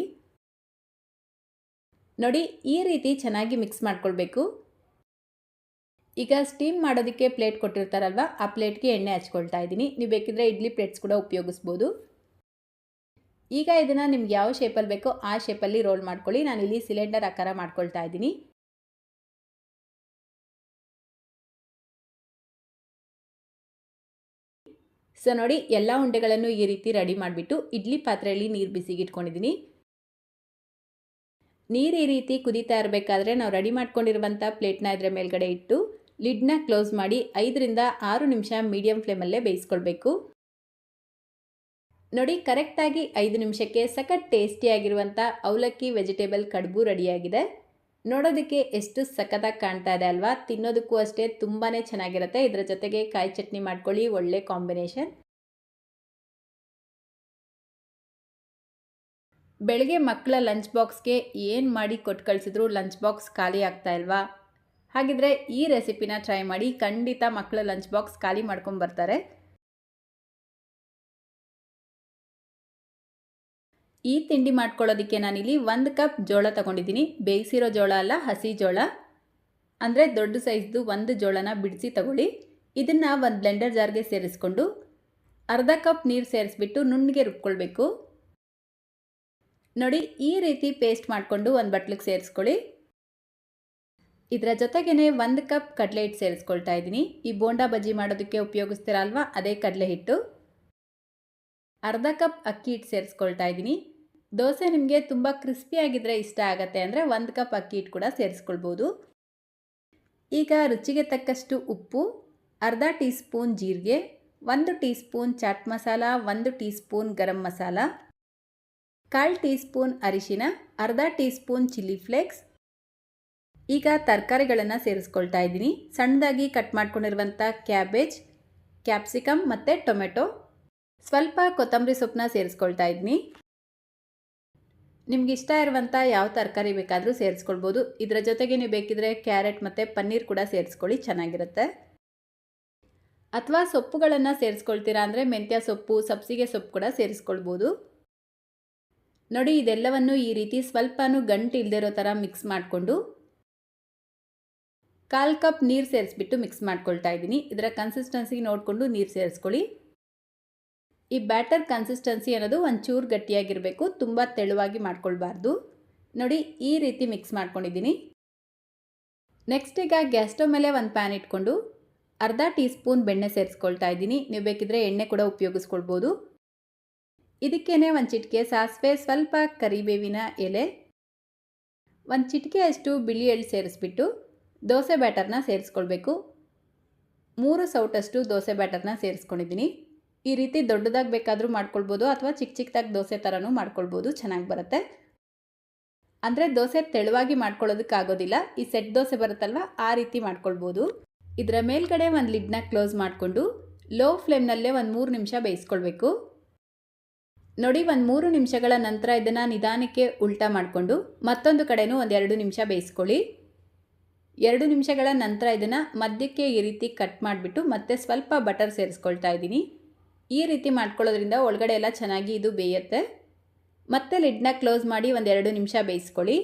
Speaker 1: ನೋಡಿ, ಈ ರೀತಿ ಚೆನ್ನಾಗಿ ಮಿಕ್ಸ್ ಮಾಡ್ಕೊಳ್ಬೇಕು. ಈಗ ಸ್ಟೀಮ್ ಮಾಡೋದಕ್ಕೆ ಪ್ಲೇಟ್ ಕೊಟ್ಟಿರ್ತಾರಲ್ವ, ಆ ಪ್ಲೇಟ್ಗೆ ಎಣ್ಣೆ ಹಚ್ಕೊಳ್ತಾ ಇದ್ದೀನಿ. ನೀವು ಬೇಕಿದ್ರೆ ಇಡ್ಲಿ ಪ್ಲೇಟ್ಸ್ ಕೂಡ ಉಪಯೋಗಿಸ್ಬೋದು. ಈಗ ಇದನ್ನು ನಿಮ್ಗೆ ಯಾವ ಶೇಪಲ್ಲಿ ಬೇಕೋ ಆ ಶೇಪಲ್ಲಿ ರೋಲ್ ಮಾಡ್ಕೊಳ್ಳಿ. ನಾನು ಇಲ್ಲಿ ಸಿಲಿಂಡರ್ ಆಕಾರ ಮಾಡ್ಕೊಳ್ತಾ ಇದ್ದೀನಿ. ಸೊ ನೋಡಿ, ಎಲ್ಲ ಉಂಡೆಗಳನ್ನು ಈ ರೀತಿ ರೆಡಿ ಮಾಡಿಬಿಟ್ಟು ಇಡ್ಲಿ ಪಾತ್ರೆಯಲ್ಲಿ ನೀರು ಬಿಸಿಗಿಟ್ಕೊಂಡಿದ್ದೀನಿ ನೀರು ಈ ರೀತಿ ಕುದೀತಾ ಇರಬೇಕಾದ್ರೆ ನಾವು ರೆಡಿ ಮಾಡ್ಕೊಂಡಿರುವಂಥ ಪ್ಲೇಟ್ನ ಇದರ ಮೇಲ್ಗಡೆ ಇಟ್ಟು ಲಿಡ್ನ ಕ್ಲೋಸ್ ಮಾಡಿ ಐದರಿಂದ ಆರು ನಿಮಿಷ ಮೀಡಿಯಂ ಫ್ಲೇಮಲ್ಲೇ ಬೇಯಿಸ್ಕೊಳ್ಬೇಕು. ನೋಡಿ, ಕರೆಕ್ಟಾಗಿ ಐದು ನಿಮಿಷಕ್ಕೆ ಸಖತ್ ಟೇಸ್ಟಿಯಾಗಿರುವಂಥ ಅವಲಕ್ಕಿ, ವೆಜಿಟೇಬಲ್ ಕಡುಬು ರೆಡಿಯಾಗಿದೆ. ನೋಡೋದಕ್ಕೆ ಎಷ್ಟು ಸಖತ್ತಾಗಿ ಕಾಣ್ತಾ ಇದೆ ಅಲ್ವಾ? ತಿನ್ನೋದಕ್ಕೂ ಅಷ್ಟೇ ತುಂಬಾ ಚೆನ್ನಾಗಿರುತ್ತೆ. ಇದರ ಜೊತೆಗೆ ಕಾಯಿ ಚಟ್ನಿ ಮಾಡ್ಕೊಳ್ಳಿ, ಒಳ್ಳೆ ಕಾಂಬಿನೇಷನ್. ಬೆಳಗ್ಗೆ ಮಕ್ಕಳ ಲಂಚ್ ಬಾಕ್ಸ್ಗೆ ಏನು ಮಾಡಿ ಕೊಟ್ಟು ಕಳಿಸಿದ್ರು ಲಂಚ್ ಬಾಕ್ಸ್ ಖಾಲಿ ಆಗ್ತಾ ಇಲ್ವಾ? ಹಾಗಿದ್ರೆ ಈ ರೆಸಿಪಿನ ಟ್ರೈ ಮಾಡಿ ಖಂಡಿತ ಮಕ್ಕಳು ಲಂಚ್ ಬಾಕ್ಸ್ ಖಾಲಿ ಮಾಡ್ಕೊಂಡು ಬರ್ತಾರೆ. ಈ ತಿಂಡಿ ಮಾಡ್ಕೊಳ್ಳೋದಕ್ಕೆ ನಾನಿಲ್ಲಿ ಒಂದು ಕಪ್ ಜೋಳ ತಗೊಂಡಿದ್ದೀನಿ. ಬೇಯಿಸಿರೋ ಜೋಳ ಅಲ್ಲ, ಹಸಿ ಜೋಳ. ಅಂದರೆ ದೊಡ್ಡ ಸೈಜ್ದು ಒಂದು ಜೋಳನ ಬಿಡಿಸಿ ತಗೊಳ್ಳಿ. ಇದನ್ನು ಒಂದು ಬ್ಲೆಂಡರ್ ಜಾರ್ಗೆ ಸೇರಿಸ್ಕೊಂಡು ಅರ್ಧ ಕಪ್ ನೀರು ಸೇರಿಸ್ಬಿಟ್ಟು ನುಣ್ಣಗೆ ರುಬ್ಕೊಳ್ಬೇಕು. ನೋಡಿ, ಈ ರೀತಿ ಪೇಸ್ಟ್ ಮಾಡಿಕೊಂಡು ಒಂದು ಬಟ್ಲಿಗೆ ಸೇರಿಸ್ಕೊಳ್ಳಿ. ಇದರ ಜೊತೆಗೇ ಒಂದು ಕಪ್ ಕಡಲೆ ಹಿಟ್ಟು ಸೇರಿಸ್ಕೊಳ್ತಾ ಇದ್ದೀನಿ. ಈ ಬೋಂಡಾ ಬಜ್ಜಿ ಮಾಡೋದಕ್ಕೆ ಉಪಯೋಗಿಸ್ತೀರಲ್ವಾ ಅದೇ ಕಡಲೆ ಹಿಟ್ಟು ಅರ್ಧ ಕಪ್ ಅಕ್ಕಿ ಹಿಟ್ಟು ಸೇರಿಸ್ಕೊಳ್ತಾ ಇದ್ದೀನಿ. ದೋಸೆ ನಿಮಗೆ ತುಂಬ ಕ್ರಿಸ್ಪಿಯಾಗಿದ್ದರೆ ಇಷ್ಟ ಆಗುತ್ತೆ ಅಂದರೆ ಒಂದು ಕಪ್ ಅಕ್ಕಿ ಹಿಟ್ಟು ಕೂಡ ಸೇರಿಸ್ಕೊಳ್ಬೋದು. ಈಗ ರುಚಿಗೆ ತಕ್ಕಷ್ಟು ಉಪ್ಪು, ಅರ್ಧ ಟೀ ಸ್ಪೂನ್ ಜೀರಿಗೆ, ಒಂದು ಟೀ ಸ್ಪೂನ್ ಚಾಟ್ ಮಸಾಲ, ಒಂದು ಟೀ ಸ್ಪೂನ್ ಗರಂ ಮಸಾಲ, ಕಾಲು ಟೀ ಸ್ಪೂನ್ ಅರಿಶಿನ, ಅರ್ಧ ಟೀ ಸ್ಪೂನ್ ಚಿಲ್ಲಿ ಫ್ಲೇಕ್ಸ್ ಈಗ ತರಕಾರಿಗಳನ್ನು ಸೇರಿಸ್ಕೊಳ್ತಾ ಇದ್ದೀನಿ. ಸಣ್ಣದಾಗಿ ಕಟ್ ಮಾಡ್ಕೊಂಡಿರುವಂಥ ಕ್ಯಾಬೇಜ್ ಕ್ಯಾಪ್ಸಿಕಮ್ ಮತ್ತು ಟೊಮೆಟೊ ಸ್ವಲ್ಪ ಕೊತ್ತಂಬರಿ ಸೊಪ್ಪನ್ನ ಸೇರಿಸ್ಕೊಳ್ತಾ ಇದ್ದೀನಿ. ನಿಮ್ಗೆ ಇಷ್ಟ ಇರುವಂಥ ಯಾವ ತರಕಾರಿ ಬೇಕಾದರೂ ಸೇರಿಸ್ಕೊಳ್ಬೋದು. ಇದರ ಜೊತೆಗೆ ನೀವು ಬೇಕಿದ್ರೆ ಕ್ಯಾರೆಟ್ ಮತ್ತು ಪನ್ನೀರ್ ಕೂಡ ಸೇರಿಸ್ಕೊಳ್ಳಿ, ಚೆನ್ನಾಗಿರುತ್ತೆ. ಅಥವಾ ಸೊಪ್ಪುಗಳನ್ನು ಸೇರಿಸ್ಕೊಳ್ತೀರಾ ಅಂದರೆ ಮೆಂತ್ಯ ಸೊಪ್ಪು, ಸಬ್ಸಿಗೆ ಸೊಪ್ಪು ಕೂಡ ಸೇರಿಸ್ಕೊಳ್ಬೋದು. ನೋಡಿ, ಇದೆಲ್ಲವನ್ನು ಈ ರೀತಿ ಸ್ವಲ್ಪನೂ ಗಂಟು ಇಲ್ಲದಿರೋ ಥರ ಮಿಕ್ಸ್ ಮಾಡಿಕೊಂಡು ಕಾಲು ಕಪ್ ನೀರು ಸೇರಿಸ್ಬಿಟ್ಟು ಮಿಕ್ಸ್ ಮಾಡ್ಕೊಳ್ತಾ ಇದ್ದೀನಿ. ಇದರ ಕನ್ಸಿಸ್ಟೆನ್ಸಿ ನೋಡಿಕೊಂಡು ನೀರು ಸೇರಿಸ್ಕೊಳ್ಳಿ. ಈ ಬ್ಯಾಟರ್ ಕನ್ಸಿಸ್ಟೆನ್ಸಿ ಅನ್ನೋದು ಒಂಚೂರು ಗಟ್ಟಿಯಾಗಿರಬೇಕು, ತುಂಬ ತೆಳುವಾಗಿ ಮಾಡ್ಕೊಳ್ಬಾರ್ದು. ನೋಡಿ, ಈ ರೀತಿ ಮಿಕ್ಸ್ ಮಾಡ್ಕೊಂಡಿದ್ದೀನಿ. ನೆಕ್ಸ್ಟ್ ಈಗ ಗ್ಯಾಸ್ ಸ್ಟವ್ ಮೇಲೆ ಒಂದು ಪ್ಯಾನ್ ಇಟ್ಕೊಂಡು ಅರ್ಧ ಟೀ ಸ್ಪೂನ್ ಬೆಣ್ಣೆ ಸೇರಿಸ್ಕೊಳ್ತಾ ಇದ್ದೀನಿ. ನೀವು ಬೇಕಿದ್ರೆ ಎಣ್ಣೆ ಕೂಡ ಉಪಯೋಗಿಸ್ಕೊಳ್ಬೋದು. ಇದಕ್ಕೇನೆ ಒಂದು ಚಿಟಿಕೆ ಸಾಸಿವೆ, ಸ್ವಲ್ಪ ಕರಿಬೇವಿನ ಎಲೆ. ಒಂದು ಚಿಟಿಕೆಯಷ್ಟು ಬಿಳಿ ಎಳ್ಳು ಸೇರಿಸ್ಬಿಟ್ಟು ದೋಸೆ ಬ್ಯಾಟರ್ನ ಸೇರಿಸ್ಕೊಳ್ಬೇಕು. ಮೂರು ಸೌಟಷ್ಟು ದೋಸೆ ಬ್ಯಾಟರ್ನ ಸೇರಿಸ್ಕೊಂಡಿದ್ದೀನಿ. ಈ ರೀತಿ ದೊಡ್ಡದಾಗಿ ಬೇಕಾದರೂ ಮಾಡ್ಕೊಳ್ಬೋದು ಅಥವಾ ಚಿಕ್ಕ ಚಿಕ್ಕದಾಗಿ ದೋಸೆ ಥರನೂ ಮಾಡ್ಕೊಳ್ಬೋದು, ಚೆನ್ನಾಗಿ ಬರುತ್ತೆ. ಅಂದರೆ ದೋಸೆ ತೆಳುವಾಗಿ ಮಾಡ್ಕೊಳ್ಳೋದಕ್ಕಾಗೋದಿಲ್ಲ, ಈ ಸೆಟ್ ದೋಸೆ ಬರುತ್ತಲ್ವ, ಆ ರೀತಿ ಮಾಡ್ಕೊಳ್ಬೋದು. ಇದರ ಮೇಲ್ಗಡೆ ಒಂದು ಲಿಡ್ನ ಕ್ಲೋಸ್ ಮಾಡಿಕೊಂಡು, ಲೋ ಫ್ಲೇಮ್ನಲ್ಲೇ ಒಂದು ಮೂರು ನಿಮಿಷ ಬೇಯಿಸ್ಕೊಳ್ಬೇಕು. ನೋಡಿ, ಒಂದು ಮೂರು ನಿಮಿಷಗಳ ನಂತರ ಇದನ್ನು ನಿಧಾನಕ್ಕೆ ಉಲ್ಟಾ ಮಾಡಿಕೊಂಡು, ಮತ್ತೊಂದು ಕಡೆನೂ ಒಂದೆರಡು ನಿಮಿಷ ಬೇಯಿಸ್ಕೊಳ್ಳಿ. ಎರಡು ನಿಮಿಷಗಳ ನಂತರ ಇದನ್ನು ಮಧ್ಯಕ್ಕೆ ಈ ರೀತಿ ಕಟ್ ಮಾಡಿಬಿಟ್ಟು ಮತ್ತೆ ಸ್ವಲ್ಪ ಬಟರ್ ಸೇರಿಸ್ಕೊಳ್ತಾ ಇದ್ದೀನಿ. ಈ ರೀತಿ ಮಾಡ್ಕೊಳ್ಳೋದ್ರಿಂದ ಒಳಗಡೆ ಎಲ್ಲ ಚೆನ್ನಾಗಿ ಇದು ಬೇಯುತ್ತೆ. ಮತ್ತೆ ಲಿಡ್ನ ಕ್ಲೋಸ್ ಮಾಡಿ ಒಂದೆರಡು ನಿಮಿಷ ಬೇಯಿಸ್ಕೊಳ್ಳಿ.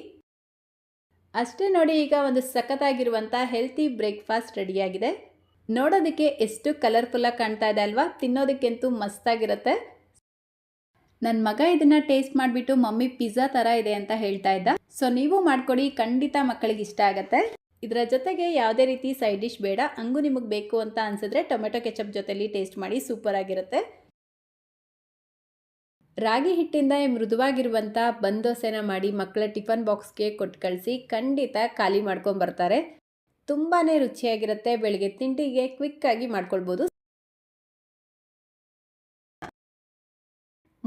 Speaker 1: ಅಷ್ಟೇ ನೋಡಿ ಈಗ ಒಂದು ಸಖತ್ತಾಗಿರುವಂಥ ಹೆಲ್ತಿ ಬ್ರೇಕ್ಫಾಸ್ಟ್ ರೆಡಿಯಾಗಿದೆ ನೋಡೋದಕ್ಕೆ ಎಷ್ಟು ಕಲರ್ಫುಲ್ಲಾಗಿ ಕಾಣ್ತಾ ಇದೆ ಅಲ್ವಾ? ತಿನ್ನೋದಕ್ಕಂತೂ ಮಸ್ತಾಗಿರುತ್ತೆ. ನನ್ನ ಮಗ ಇದನ್ನು ಟೇಸ್ಟ್ ಮಾಡಿಬಿಟ್ಟು ಮಮ್ಮಿ ಪಿಜ್ಜಾ ಥರ ಇದೆ ಅಂತ ಹೇಳ್ತಾ ಇದ್ದ. ಸೊ ನೀವು ಮಾಡಿಕೊಡಿ, ಖಂಡಿತ ಮಕ್ಕಳಿಗೆ ಇಷ್ಟ ಆಗುತ್ತೆ. ಇದರ ಜೊತೆಗೆ ಯಾವುದೇ ರೀತಿ ಸೈಡ್ ಡಿಶ್ ಬೇಡ ಹಂಗೂ ನಿಮಗೆ ಬೇಕು ಅಂತ ಅನಿಸಿದ್ರೆ ಟೊಮೆಟೊ ಕೆಚಪ್ ಜೊತೆಲಿ ಟೇಸ್ಟ್ ಮಾಡಿ ಸೂಪರ್ ಆಗಿರುತ್ತೆ. ರಾಗಿ ಹಿಟ್ಟಿಂದ ಮೃದುವಾಗಿರುವಂಥ ಬಂದೋಸೆನ ಮಾಡಿ ಮಕ್ಕಳ ಟಿಫನ್ ಬಾಕ್ಸ್ಗೆ ಕೊಟ್ಟು ಕಳಿಸಿ ಖಂಡಿತ ಖಾಲಿ ಮಾಡ್ಕೊಂಡು ಬರ್ತಾರೆ. ತುಂಬಾ ರುಚಿಯಾಗಿರುತ್ತೆ, ಬೆಳಗ್ಗೆ ತಿಂಡಿಗೆ ಕ್ವಿಕ್ಕಾಗಿ ಮಾಡ್ಕೊಳ್ಬೋದು.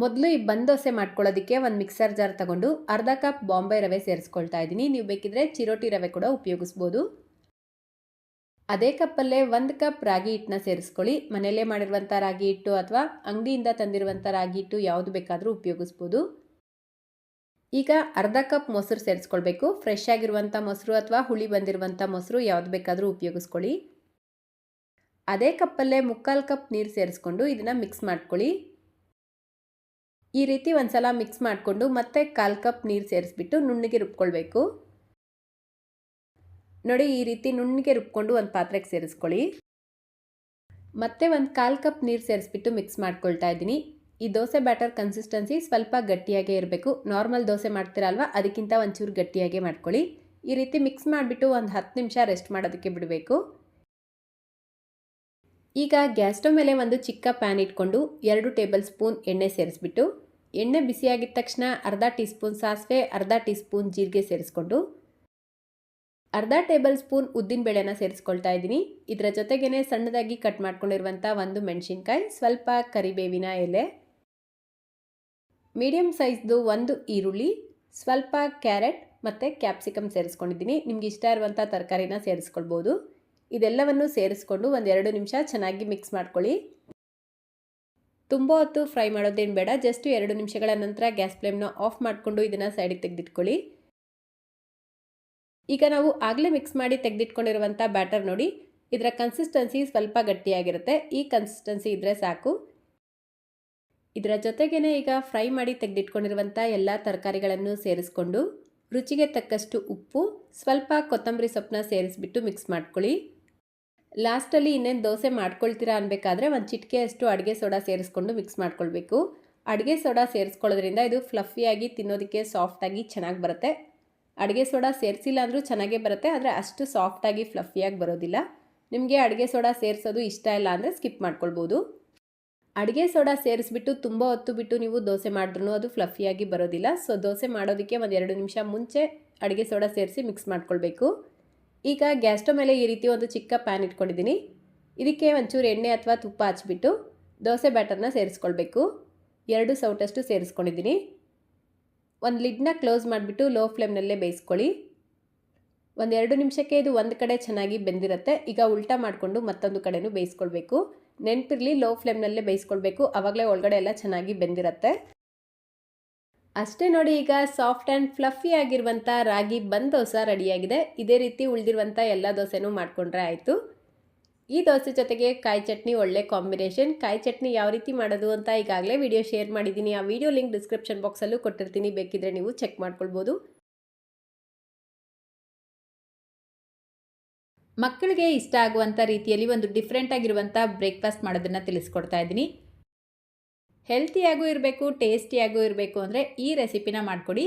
Speaker 1: ಮೊದಲು ಈ ಬಂದೋಸೆ ಮಾಡ್ಕೊಳ್ಳೋದಕ್ಕೆ ಒಂದು ಮಿಕ್ಸರ್ ಜಾರ್ ತಗೊಂಡು ಅರ್ಧ ಕಪ್ ಬಾಂಬೆ ರವೆ ಸೇರಿಸ್ಕೊಳ್ತಾ ಇದ್ದೀನಿ. ನೀವು ಬೇಕಿದ್ರೆ ಚಿರೋಟಿ ರವೆ ಕೂಡ ಉಪಯೋಗಿಸ್ಬೋದು. ಅದೇ ಕಪ್ಪಲ್ಲೇ ಒಂದು ಕಪ್ ರಾಗಿ ಹಿಟ್ಟನ್ನ ಸೇರಿಸ್ಕೊಳ್ಳಿ. ಮನೆಯಲ್ಲೇ ಮಾಡಿರುವಂಥ ರಾಗಿ ಹಿಟ್ಟು ಅಥವಾ ಅಂಗಡಿಯಿಂದ ತಂದಿರುವಂಥ ರಾಗಿ ಹಿಟ್ಟು ಯಾವುದು ಬೇಕಾದರೂ ಉಪಯೋಗಿಸ್ಬೋದು. ಈಗ ಅರ್ಧ ಕಪ್ ಮೊಸರು ಸೇರಿಸ್ಕೊಳ್ಬೇಕು. ಫ್ರೆಶ್ ಆಗಿರುವಂಥ ಮೊಸರು ಅಥವಾ ಹುಳಿ ಬಂದಿರುವಂಥ ಮೊಸರು ಯಾವುದು ಬೇಕಾದರೂ ಉಪಯೋಗಿಸ್ಕೊಳ್ಳಿ. ಅದೇ ಕಪ್ಪಲ್ಲೇ ಮುಕ್ಕಾಲು ಕಪ್ ನೀರು ಸೇರಿಸ್ಕೊಂಡು ಇದನ್ನು ಮಿಕ್ಸ್ ಮಾಡ್ಕೊಳ್ಳಿ. ಈ ರೀತಿ ಒಂದ್ಸಲ ಮಿಕ್ಸ್ ಮಾಡಿಕೊಂಡು ಮತ್ತೆ ಕಾಲು ಕಪ್ ನೀರು ಸೇರಿಸ್ಬಿಟ್ಟು ನುಣ್ಣಗೆ ರುಬ್ಕೊಳ್ಬೇಕು. ನೋಡಿ ಈ ರೀತಿ ನುಣ್ಣಗೆ ರುಬ್ಕೊಂಡು ಒಂದು ಪಾತ್ರೆಗೆ ಸೇರಿಸ್ಕೊಳ್ಳಿ. ಮತ್ತೆ ಒಂದು ಕಾಲು ಕಪ್ ನೀರು ಸೇರಿಸ್ಬಿಟ್ಟು ಮಿಕ್ಸ್ ಮಾಡ್ಕೊಳ್ತಾ ಇದ್ದೀನಿ. ಈ ದೋಸೆ ಬ್ಯಾಟರ್ ಕನ್ಸಿಸ್ಟೆನ್ಸಿ ಸ್ವಲ್ಪ ಗಟ್ಟಿಯಾಗೇ ಇರಬೇಕು. ನಾರ್ಮಲ್ ದೋಸೆ ಮಾಡ್ತೀರಲ್ವ ಅದಕ್ಕಿಂತ ಒಂಚೂರು ಗಟ್ಟಿಯಾಗೇ ಮಾಡ್ಕೊಳ್ಳಿ. ಈ ರೀತಿ ಮಿಕ್ಸ್ ಮಾಡಿಬಿಟ್ಟು ಒಂದು ಹತ್ತು ನಿಮಿಷ ರೆಸ್ಟ್ ಮಾಡೋದಕ್ಕೆ ಬಿಡಬೇಕು. ಈಗ ಗ್ಯಾಸ್ ಸ್ಟವ್ ಮೇಲೆ ಒಂದು ಚಿಕ್ಕ ಪ್ಯಾನ್ ಇಟ್ಕೊಂಡು ಎರಡು ಟೇಬಲ್ ಸ್ಪೂನ್ ಎಣ್ಣೆ ಸೇರಿಸ್ಬಿಟ್ಟು, ಎಣ್ಣೆ ಬಿಸಿಯಾಗಿದ್ದ ತಕ್ಷಣ ಅರ್ಧ ಟೀ ಸ್ಪೂನ್ ಸಾಸಿವೆ, ಅರ್ಧ ಟೀ ಸ್ಪೂನ್ ಜೀರಿಗೆ ಸೇರಿಸ್ಕೊಂಡು, ಅರ್ಧ ಟೇಬಲ್ ಸ್ಪೂನ್ ಉದ್ದಿನ ಬೇಳೆನ ಸೇರಿಸ್ಕೊಳ್ತಾ ಇದ್ದೀನಿ. ಇದರ ಜೊತೆಗೇ ಸಣ್ಣದಾಗಿ ಕಟ್ ಮಾಡ್ಕೊಂಡಿರುವಂಥ ಒಂದು ಮೆಣಸಿನ್ಕಾಯಿ, ಸ್ವಲ್ಪ ಕರಿಬೇವಿನ ಎಲೆ ಮೀಡಿಯಮ್ ಸೈಜ್ದು ಒಂದು ಈರುಳ್ಳಿ, ಸ್ವಲ್ಪ ಕ್ಯಾರೆಟ್ ಮತ್ತು ಕ್ಯಾಪ್ಸಿಕಮ್ ಸೇರಿಸ್ಕೊಂಡಿದ್ದೀನಿ. ನಿಮ್ಗೆ ಇಷ್ಟ ಇರುವಂಥ ತರಕಾರಿನ ಸೇರಿಸ್ಕೊಳ್ಬೋದು. ಇದೆಲ್ಲವನ್ನು ಸೇರಿಸ್ಕೊಂಡು ಒಂದೆರಡು ನಿಮಿಷ ಚೆನ್ನಾಗಿ ಮಿಕ್ಸ್ ಮಾಡ್ಕೊಳ್ಳಿ. ತುಂಬ ಹೊತ್ತು ಫ್ರೈ ಮಾಡೋದೇನು ಬೇಡ ಜಸ್ಟ್ ಎರಡು ನಿಮಿಷಗಳ ನಂತರ ಗ್ಯಾಸ್ ಫ್ಲೇಮ್ನ ಆಫ್ ಮಾಡಿಕೊಂಡು ಇದನ್ನು ಸೈಡಿಗೆ ತೆಗೆದಿಟ್ಕೊಳ್ಳಿ. ಈಗ ನಾವು ಆಗಲೇ ಮಿಕ್ಸ್ ಮಾಡಿ ತೆಗೆದಿಟ್ಕೊಂಡಿರುವಂಥ ಬ್ಯಾಟರ್ ನೋಡಿ, ಇದರ ಕನ್ಸಿಸ್ಟೆನ್ಸಿ ಸ್ವಲ್ಪ ಗಟ್ಟಿಯಾಗಿರುತ್ತೆ, ಈ ಕನ್ಸಿಸ್ಟೆನ್ಸಿ ಇದ್ದರೆ ಸಾಕು. ಇದರ ಜೊತೆಗೇ ಈಗ ಫ್ರೈ ಮಾಡಿ ತೆಗೆದಿಟ್ಕೊಂಡಿರುವಂಥ ಎಲ್ಲ ತರಕಾರಿಗಳನ್ನು ಸೇರಿಸ್ಕೊಂಡು, ರುಚಿಗೆ ತಕ್ಕಷ್ಟು ಉಪ್ಪು, ಸ್ವಲ್ಪ ಕೊತ್ತಂಬರಿ ಸೊಪ್ಪನ್ನ ಸೇರಿಸ್ಬಿಟ್ಟು ಮಿಕ್ಸ್ ಮಾಡ್ಕೊಳ್ಳಿ. ಲಾಸ್ಟಲ್ಲಿ ಇನ್ನೇನು ದೋಸೆ ಮಾಡ್ಕೊಳ್ತೀರಾ ಅನ್ಬೇಕಾದ್ರೆ ಒಂದು ಚಿಟಿಕೆಯಷ್ಟು ಅಡುಗೆ ಸೋಡಾ ಸೇರಿಸ್ಕೊಂಡು ಮಿಕ್ಸ್ ಮಾಡ್ಕೊಳ್ಬೇಕು. ಅಡುಗೆ ಸೋಡಾ ಸೇರಿಸ್ಕೊಳ್ಳೋದ್ರಿಂದ ಇದು ಫ್ಲಫಿಯಾಗಿ ತಿನ್ನೋದಕ್ಕೆ ಸಾಫ್ಟಾಗಿ ಚೆನ್ನಾಗಿ ಬರುತ್ತೆ. ಅಡುಗೆ ಸೋಡಾ ಸೇರಿಸಿಲ್ಲ ಅಂದರೂ ಚೆನ್ನಾಗೇ ಬರುತ್ತೆ, ಆದರೆ ಅಷ್ಟು ಸಾಫ್ಟಾಗಿ ಫ್ಲಫಿಯಾಗಿ ಬರೋದಿಲ್ಲ. ನಿಮಗೆ ಅಡುಗೆ ಸೋಡಾ ಸೇರಿಸೋದು ಇಷ್ಟ ಇಲ್ಲ ಅಂದರೆ ಸ್ಕಿಪ್ ಮಾಡ್ಕೊಳ್ಬೋದು. ಅಡುಗೆ ಸೋಡಾ ಸೇರಿಸ್ಬಿಟ್ಟು ತುಂಬ ಹೊತ್ತು ಬಿಟ್ಟು ನೀವು ದೋಸೆ ಮಾಡಿದ್ರೂ ಅದು ಫ್ಲಫಿಯಾಗಿ ಬರೋದಿಲ್ಲ. ಸೊ ದೋಸೆ ಮಾಡೋದಕ್ಕೆ ಒಂದು ಎರಡು ನಿಮಿಷ ಮುಂಚೆ ಅಡುಗೆ ಸೋಡಾ ಸೇರಿಸಿ ಮಿಕ್ಸ್ ಮಾಡ್ಕೊಳ್ಬೇಕು. ಈಗ ಗ್ಯಾಸ್ ಮೇಲೆ ಈ ರೀತಿ ಒಂದು ಚಿಕ್ಕ ಪ್ಯಾನ್ ಇಟ್ಕೊಂಡಿದ್ದೀನಿ. ಇದಕ್ಕೆ ಒಂಚೂರು ಎಣ್ಣೆ ಅಥವಾ ತುಪ್ಪ ಹಚ್ಬಿಟ್ಟು ದೋಸೆ ಬ್ಯಾಟರ್ನ ಸೇರಿಸ್ಕೊಳ್ಬೇಕು. ಎರಡು ಸೌಟಷ್ಟು ಸೇರಿಸ್ಕೊಂಡಿದ್ದೀನಿ. ಒಂದು ಲಿಡ್ನ ಕ್ಲೋಸ್ ಮಾಡಿಬಿಟ್ಟು ಲೋ ಫ್ಲೇಮ್ನಲ್ಲೇ ಬೇಯಿಸ್ಕೊಳ್ಳಿ. ಒಂದೆರಡು ನಿಮಿಷಕ್ಕೆ ಇದು ಒಂದು ಕಡೆ ಚೆನ್ನಾಗಿ ಬೆಂದಿರುತ್ತೆ. ಈಗ ಉಲ್ಟಾ ಮಾಡಿಕೊಂಡು ಮತ್ತೊಂದು ಕಡೆನೂ ಬೇಯಿಸ್ಕೊಳ್ಬೇಕು. ನೆನಪಿರಲಿ ಲೋ ಫ್ಲೇಮ್ನಲ್ಲೇ ಬೇಯಿಸ್ಕೊಳ್ಬೇಕು. ಆವಾಗಲೇ ಒಳಗಡೆ ಎಲ್ಲ ಚೆನ್ನಾಗಿ ಬೆಂದಿರುತ್ತೆ. ಅಷ್ಟೇ ನೋಡಿ, ಈಗ ಸಾಫ್ಟ್ ಆ್ಯಂಡ್ ಫ್ಲಫಿ ಆಗಿರುವಂಥ ರಾಗಿ ಬಂದ್ ದೋಸೆ ರೆಡಿಯಾಗಿದೆ. ಇದೇ ರೀತಿ ಉಳಿದಿರುವಂಥ ಎಲ್ಲ ದೋಸೆನೂ ಮಾಡಿಕೊಂಡ್ರೆ ಆಯಿತು. ಈ ದೋಸೆ ಜೊತೆಗೆ ಕಾಯಿ ಚಟ್ನಿ ಒಳ್ಳೆ ಕಾಂಬಿನೇಷನ್. ಕಾಯಿ ಚಟ್ನಿ ಯಾವ ರೀತಿ ಮಾಡೋದು ಅಂತ ಈಗಾಗಲೇ ವಿಡಿಯೋ ಶೇರ್ ಮಾಡಿದ್ದೀನಿ. ಆ ವಿಡಿಯೋ ಲಿಂಕ್ ಡಿಸ್ಕ್ರಿಪ್ಷನ್ ಬಾಕ್ಸಲ್ಲೂ ಕೊಟ್ಟಿರ್ತೀನಿ. ಬೇಕಿದ್ರೆ ನೀವು ಚೆಕ್ ಮಾಡ್ಕೊಳ್ಬೋದು. ಮಕ್ಕಳಿಗೆ ಇಷ್ಟ ಆಗುವಂಥ ರೀತಿಯಲ್ಲಿ ಒಂದು ಡಿಫ್ರೆಂಟ್ ಆಗಿರುವಂಥ ಬ್ರೇಕ್ಫಾಸ್ಟ್ ಮಾಡೋದನ್ನು ತಿಳಿಸ್ಕೊಡ್ತಾ ಇದ್ದೀನಿ. ಹೆಲ್ತಿಯಾಗೂ ಇರಬೇಕು, ಟೇಸ್ಟಿಯಾಗೂ ಇರಬೇಕು ಅಂದರೆ ಈ ರೆಸಿಪಿನ ಮಾಡಿಕೊಡಿ.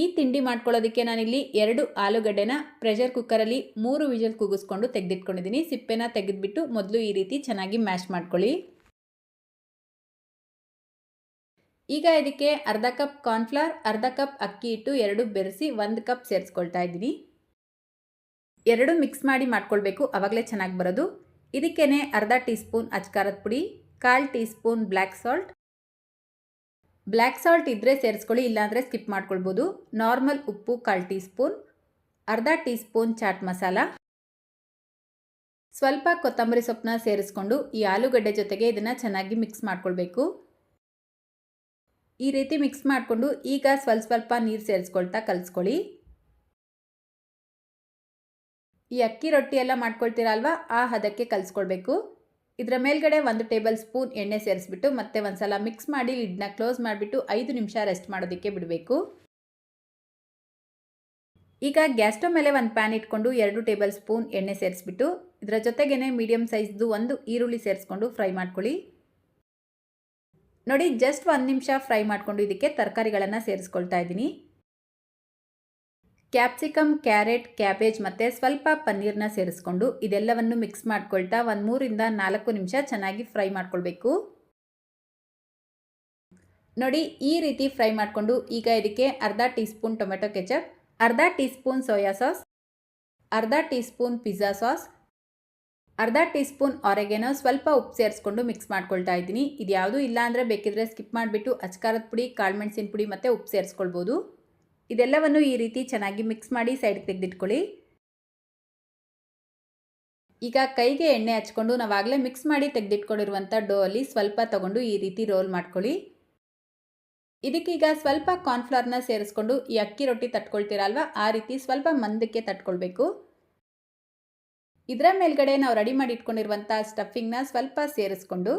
Speaker 1: ಈ ತಿಂಡಿ ಮಾಡ್ಕೊಳ್ಳೋದಕ್ಕೆ ನಾನಿಲ್ಲಿ ಎರಡು ಆಲೂಗಡ್ಡೆನ ಪ್ರೆಷರ್ ಕುಕ್ಕರಲ್ಲಿ ಮೂರು ವಿಜಲ್ ಕೂಗಿಸ್ಕೊಂಡು ತೆಗೆದಿಟ್ಕೊಂಡಿದ್ದೀನಿ. ಸಿಪ್ಪೆನ ತೆಗೆದುಬಿಟ್ಟು ಮೊದಲು ಈ ರೀತಿ ಚೆನ್ನಾಗಿ ಮ್ಯಾಶ್ ಮಾಡ್ಕೊಳ್ಳಿ. ಈಗ ಇದಕ್ಕೆ ಅರ್ಧ ಕಪ್ ಕಾರ್ನ್ಫ್ಲವರ್, ಅರ್ಧ ಕಪ್ ಅಕ್ಕಿ ಹಿಟ್ಟು, ಎರಡು ಬೆರೆಸಿ ಒಂದು ಕಪ್ ಸೇರಿಸ್ಕೊಳ್ತಾ ಇದ್ದೀನಿ. ಎರಡು ಮಿಕ್ಸ್ ಮಾಡಿ ಮಾಡ್ಕೊಳ್ಬೇಕು. ಆವಾಗಲೇ ಚೆನ್ನಾಗಿ ಬರೋದು. ಇದಕ್ಕೇನೆ ಅರ್ಧ ಟೀ ಸ್ಪೂನ್ ಅಚ್ಕಾರದ ಪುಡಿ, ಕಾಲು teaspoon black salt. Black salt ಇದ್ದರೆ ಸೇರಿಸ್ಕೊಳ್ಳಿ, ಇಲ್ಲಾಂದರೆ ಸ್ಕಿಪ್ ಮಾಡ್ಕೊಳ್ಬೋದು. ನಾರ್ಮಲ್ ಉಪ್ಪು ಕಾಲು ಟೀ ಸ್ಪೂನ್ ಅರ್ಧ ಟೀ ಸ್ಪೂನ್ ಚಾಟ್ ಮಸಾಲ. ಸ್ವಲ್ಪ ಕೊತ್ತಂಬರಿ ಸೊಪ್ಪನ್ನ ಸೇರಿಸ್ಕೊಂಡು ಈ ಆಲೂಗಡ್ಡೆ ಜೊತೆಗೆ ಇದನ್ನು ಚೆನ್ನಾಗಿ ಮಿಕ್ಸ್ ಮಾಡ್ಕೊಳ್ಬೇಕು. ಈ ರೀತಿ ಮಿಕ್ಸ್ ಮಾಡಿಕೊಂಡು ಈಗ ಸ್ವಲ್ಪ ಸ್ವಲ್ಪ ನೀರು ಸೇರಿಸ್ಕೊಳ್ತಾ ಕಲಿಸ್ಕೊಳ್ಳಿ. ಈ ಅಕ್ಕಿ ರೊಟ್ಟಿ ಎಲ್ಲ ಅಲ್ವಾ ಆ ಹದಕ್ಕೆ ಕಲಿಸ್ಕೊಳ್ಬೇಕು ಇದರ ಮೇಲ್ಗಡೆ ಒಂದು ಟೇಬಲ್ ಸ್ಪೂನ್ ಎಣ್ಣೆ ಸೇರಿಸ್ಬಿಟ್ಟು ಮತ್ತೆ ಒಂದ್ಸಲ ಮಿಕ್ಸ್ ಮಾಡಿ ಲಿಡ್ನ ಕ್ಲೋಸ್ ಮಾಡಿಬಿಟ್ಟು ಐದು ನಿಮಿಷ ರೆಸ್ಟ್ ಮಾಡೋದಕ್ಕೆ ಬಿಡಬೇಕು. ಈಗ ಗ್ಯಾಸ್ ಸ್ಟವ್ ಮೇಲೆ ಒಂದು ಪ್ಯಾನ್ ಇಟ್ಕೊಂಡು ಎರಡು ಟೇಬಲ್ ಸ್ಪೂನ್ ಎಣ್ಣೆ ಸೇರಿಸ್ಬಿಟ್ಟು ಇದರ ಜೊತೆಗೇನೆ ಮೀಡಿಯಮ್ ಸೈಜ್ದು ಒಂದು ಈರುಳ್ಳಿ ಸೇರಿಸ್ಕೊಂಡು ಫ್ರೈ ಮಾಡ್ಕೊಳ್ಳಿ. ನೋಡಿ ಜಸ್ಟ್ ಒಂದು ನಿಮಿಷ ಫ್ರೈ ಮಾಡಿಕೊಂಡು ಇದಕ್ಕೆ ತರಕಾರಿಗಳನ್ನು ಸೇರಿಸ್ಕೊಳ್ತಾ ಇದ್ದೀನಿ. ಕ್ಯಾಪ್ಸಿಕಮ್ ಕ್ಯಾರೆಟ್, ಕ್ಯಾಬೇಜ್ ಮತ್ತು ಸ್ವಲ್ಪ ಪನ್ನೀರ್ನ ಸೇರಿಸ್ಕೊಂಡು ಇದೆಲ್ಲವನ್ನು ಮಿಕ್ಸ್ ಮಾಡ್ಕೊಳ್ತಾ ಒಂದು ಮೂರಿಂದ ನಾಲ್ಕು ನಿಮಿಷ ಚೆನ್ನಾಗಿ ಫ್ರೈ ಮಾಡ್ಕೊಳ್ಬೇಕು. ನೋಡಿ, ಈ ರೀತಿ ಫ್ರೈ ಮಾಡಿಕೊಂಡು ಈಗ ಇದಕ್ಕೆ ಅರ್ಧ ಟೀ ಸ್ಪೂನ್ ಟೊಮೆಟೊ ಕೆಚಪ್, ಅರ್ಧ ಟೀ ಸ್ಪೂನ್ ಸೋಯಾ ಸಾಸ್, ಅರ್ಧ ಟೀ ಸ್ಪೂನ್ ಪಿಜ್ಜಾ ಸಾಸ್, ಅರ್ಧ ಟೀ ಸ್ಪೂನ್ ಆರೆಗೆನೋ ಸ್ವಲ್ಪ ಉಪ್ಪು ಸೇರಿಸ್ಕೊಂಡು ಮಿಕ್ಸ್ ಮಾಡ್ಕೊಳ್ತಾ ಇದ್ದೀನಿ. ಇದು ಯಾವುದೂ ಇಲ್ಲ ಅಂದರೆ ಬೇಕಿದ್ರೆ ಸ್ಕಿಪ್ ಮಾಡಿಬಿಟ್ಟು ಅಚ್ಕಾರದ ಪುಡಿ ಕಾಳುಮೆಣಸಿನ ಪುಡಿ ಮತ್ತು ಉಪ್ಪು ಸೇರಿಸ್ಕೊಳ್ಬೋದು. ಇದೆಲ್ಲವನ್ನು ಈ ರೀತಿ ಚೆನ್ನಾಗಿ ಮಿಕ್ಸ್ ಮಾಡಿ ಸೈಡ್ ತೆಗೆದಿಟ್ಕೊಳ್ಳಿ. ಈಗ ಕೈಗೆ ಎಣ್ಣೆ ಹಚ್ಕೊಂಡು ನಾವಾಗಲೇ ಮಿಕ್ಸ್ ಮಾಡಿ ತೆಗೆದಿಟ್ಕೊಂಡಿರುವಂಥ ಡೋ ಅಲ್ಲಿ ಸ್ವಲ್ಪ ತಗೊಂಡು ಈ ರೀತಿ ರೋಲ್ ಮಾಡ್ಕೊಳ್ಳಿ. ಇದಕ್ಕೀಗ ಸ್ವಲ್ಪ ಕಾರ್ನ್ಫ್ಲವರ್ನ ಸೇರಿಸ್ಕೊಂಡು ಈ ಅಕ್ಕಿ ರೊಟ್ಟಿ ತಟ್ಕೊಳ್ತೀರಲ್ವ ಆ ರೀತಿ ಸ್ವಲ್ಪ ಮಂದಕ್ಕೆ ತಟ್ಕೊಳ್ಬೇಕು. ಇದರ ಮೇಲ್ಗಡೆ ನಾವು ರೆಡಿ ಮಾಡಿ ಇಟ್ಕೊಂಡಿರುವಂಥ ಸ್ಟಫಿಂಗ್ನ ಸ್ವಲ್ಪ ಸೇರಿಸ್ಕೊಂಡು,